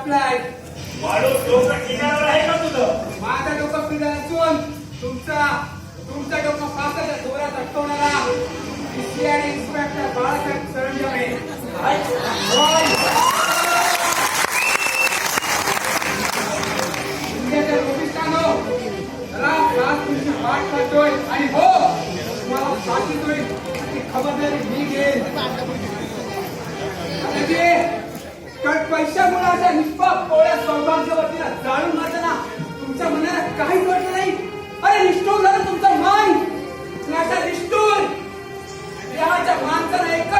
टपलाय माणूस डोकं ठिकाणावर आहे का तुझं? माझं डोकं पिढा असून तुमचा तुमचं डोकं फासाच्या जोरात अटकवणारा आणि इन्स्पेक्टर बाळासाहेब सरंजामे. होय. इंडियाच्या लोकिष्टानो, राम राज तुमची वाट करतोय आणि हो तुम्हाला खबरदारी मी जे कट पैशामुळे अशा निष्पाप पोळ्या सौभाग्यवतीला जाळून मारताना तुमच्या मनाला काहीच वाटलं नाही. अरे निष्ठूर झालं तुमचं मन. अशा निष्ठूर. देहाच्या माणसाला एकच